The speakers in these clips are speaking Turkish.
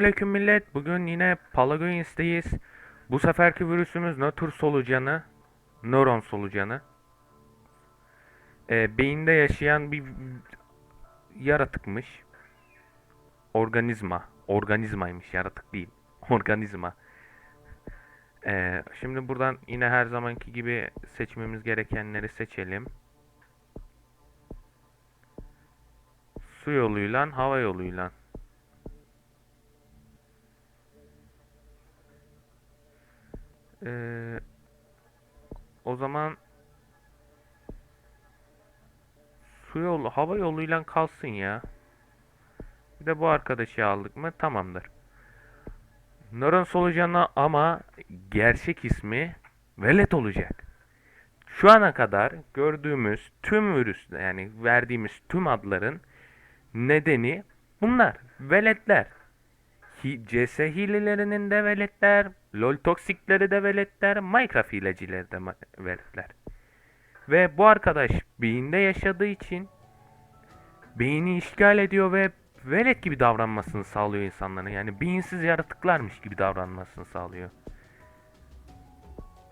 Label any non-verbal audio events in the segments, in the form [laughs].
Selamun aleyküm millet. Bugün yine Palagoins'teyiz. Bu seferki virüsümüz nötr solucanı, nöron solucanı. Ee, beyinde yaşayan bir yaratıkmış. Organizma. Organizmaymış, yaratık değil. [laughs] Organizma. Ee, şimdi buradan yine her zamanki gibi seçmemiz gerekenleri seçelim. Su yoluyla, hava yoluyla. Ee, o zaman su yolu, hava yoluyla kalsın ya. Bir de bu arkadaşı aldık mı tamamdır. Nöron solucanı ama gerçek ismi velet olacak. Şu ana kadar gördüğümüz tüm virüs yani verdiğimiz tüm adların nedeni bunlar. Veletler. CS hilelerinin de veletler, LoL toksikleri de veletler, Minecraft hilecileri de veletler. Ve bu arkadaş beyinde yaşadığı için beyni işgal ediyor ve velet gibi davranmasını sağlıyor insanların. Yani beyinsiz yaratıklarmış gibi davranmasını sağlıyor.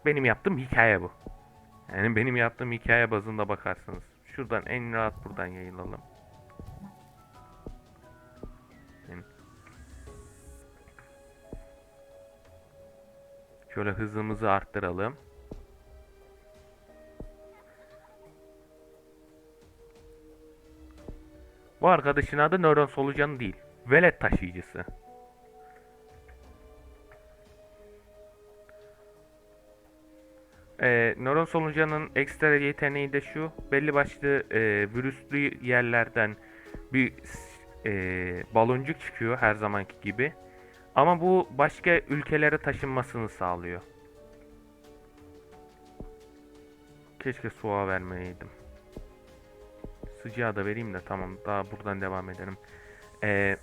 Benim yaptığım hikaye bu. Yani benim yaptığım hikaye bazında bakarsanız. Şuradan en rahat buradan yayılalım. Şöyle hızımızı arttıralım. Bu arkadaşın adı nöron solucanı değil. Velet taşıyıcısı. Ee, nöron solucanın ekstra yeteneği de şu. Belli başlı e, virüslü yerlerden bir e, baloncuk çıkıyor her zamanki gibi. Ama bu başka ülkelere taşınmasını sağlıyor. Keşke soğuğa vermeyeydim. Sıcağı da vereyim de tamam daha buradan devam edelim. Ee,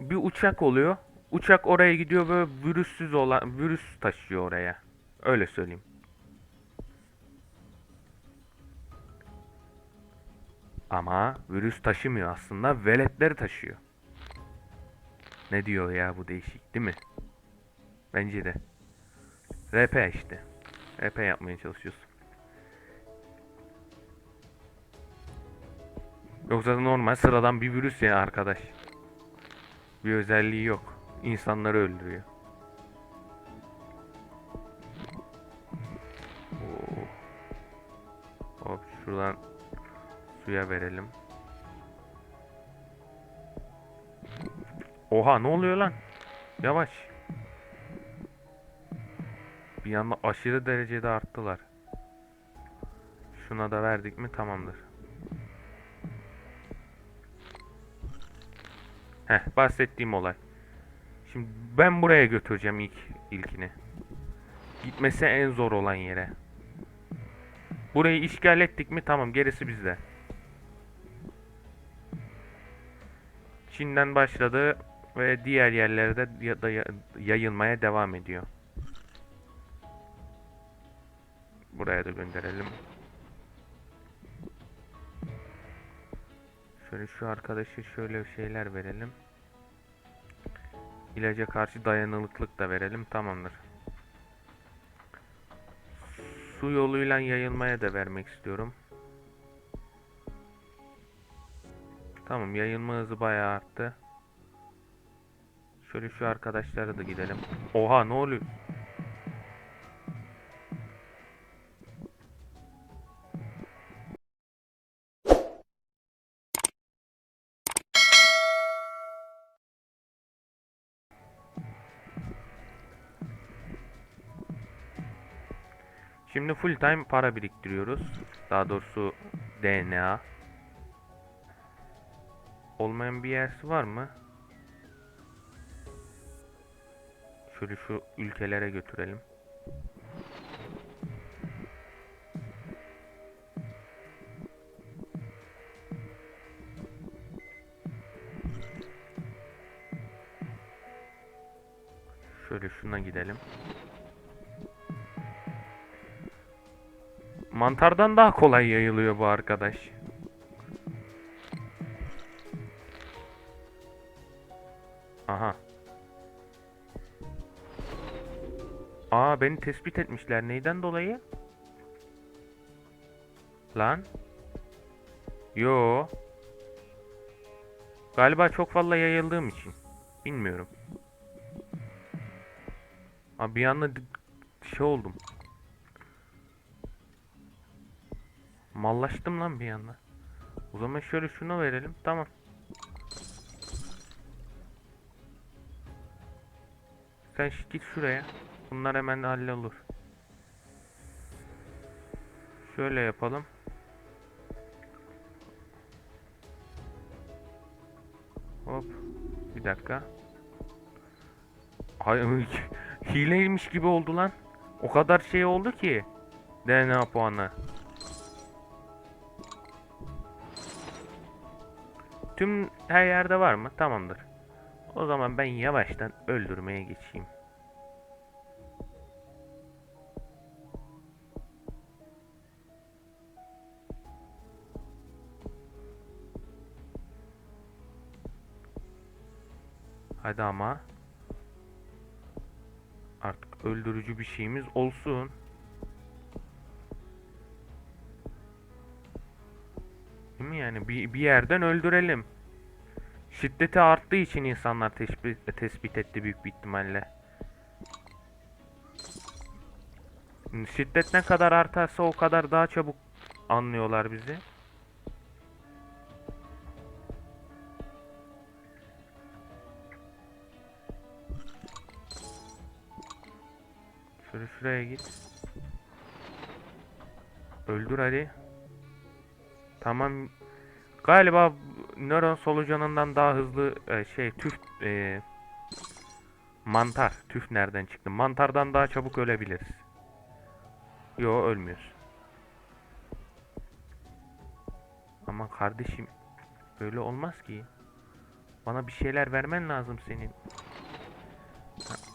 bir uçak oluyor. Uçak oraya gidiyor ve virüssüz olan virüs taşıyor oraya. Öyle söyleyeyim. Ama virüs taşımıyor aslında. Veletleri taşıyor. Ne diyor ya bu değişik değil mi? Bence de. RP işte. RP yapmaya çalışıyoruz. Yoksa normal sıradan bir virüs ya arkadaş. Bir özelliği yok. İnsanları öldürüyor. Oo. Hop şuradan suya verelim. Oha ne oluyor lan? Yavaş. Bir anda aşırı derecede arttılar. Şuna da verdik mi tamamdır. Heh bahsettiğim olay. Şimdi ben buraya götüreceğim ilk ilkini. Gitmesi en zor olan yere. Burayı işgal ettik mi tamam gerisi bizde. Çin'den başladı ve diğer yerlere de yayılmaya devam ediyor. Buraya da gönderelim. Şöyle şu arkadaşı şöyle şeyler verelim. İlaca karşı dayanıklılık da verelim. Tamamdır. Su yoluyla yayılmaya da vermek istiyorum. Tamam yayılma hızı bayağı arttı. Şöyle şu arkadaşlara da gidelim. Oha ne oluyor? Şimdi full time para biriktiriyoruz. Daha doğrusu DNA. Olmayan bir yersi var mı? Şöyle şu ülkelere götürelim. Şöyle şuna gidelim. Mantardan daha kolay yayılıyor bu arkadaş. Aa beni tespit etmişler. Neyden dolayı? Lan. Yo. Galiba çok fazla yayıldığım için. Bilmiyorum. Abi bir anda şey oldum. Mallaştım lan bir anda. O zaman şöyle şunu verelim. Tamam. Sen git şuraya. Bunlar hemen hallolur. Şöyle yapalım. Hop. Bir dakika. Hay [laughs] hileymiş gibi oldu lan. O kadar şey oldu ki. DNA puanı. Tüm her yerde var mı? Tamamdır. O zaman ben yavaştan öldürmeye geçeyim. Hadi ama. Artık öldürücü bir şeyimiz olsun. Değil mi yani? Bir, bir yerden öldürelim. Şiddeti arttığı için insanlar tespit, tespit etti büyük bir ihtimalle. Şiddet ne kadar artarsa o kadar daha çabuk anlıyorlar bizi. Şöyle şuraya git. Öldür hadi. Tamam. Galiba nöron solucanından daha hızlı e, şey tüf e, mantar. Tüf nereden çıktı? Mantardan daha çabuk ölebiliriz. Yo ölmüyoruz. Ama kardeşim böyle olmaz ki. Bana bir şeyler vermen lazım senin.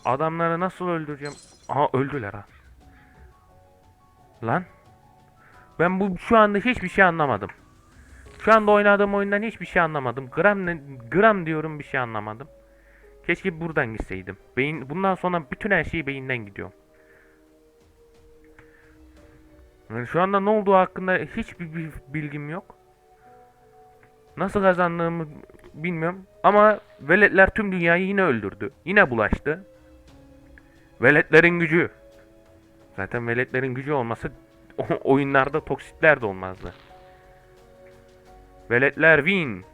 Adamları nasıl öldüreceğim? Aha öldüler ha. Lan. Ben bu şu anda hiçbir şey anlamadım. Şu anda oynadığım oyundan hiçbir şey anlamadım. Gram gram diyorum bir şey anlamadım. Keşke buradan gitseydim. Beyin bundan sonra bütün her şey beyinden gidiyor. Yani şu anda ne olduğu hakkında hiçbir bir bilgim yok. Nasıl kazandığımı bilmiyorum. Ama veletler tüm dünyayı yine öldürdü. Yine bulaştı. Veletlerin gücü. Zaten veletlerin gücü olmasa [laughs] oyunlarda toksitler de olmazdı. Veletler win.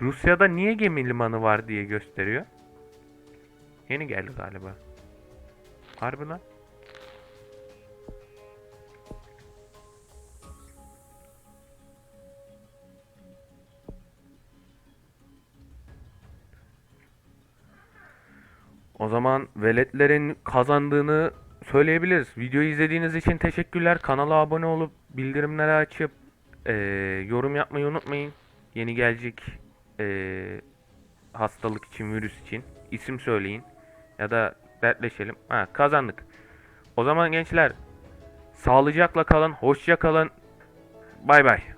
Rusya'da niye gemi limanı var diye gösteriyor. Yeni geldi galiba. Harbi lan. O zaman veletlerin kazandığını söyleyebiliriz. Videoyu izlediğiniz için teşekkürler. Kanala abone olup bildirimleri açıp eee, yorum yapmayı unutmayın. Yeni gelecek eee, hastalık için, virüs için isim söyleyin ya da dertleşelim. Ha, kazandık. O zaman gençler sağlıcakla kalın, hoşça kalın. Bay bay.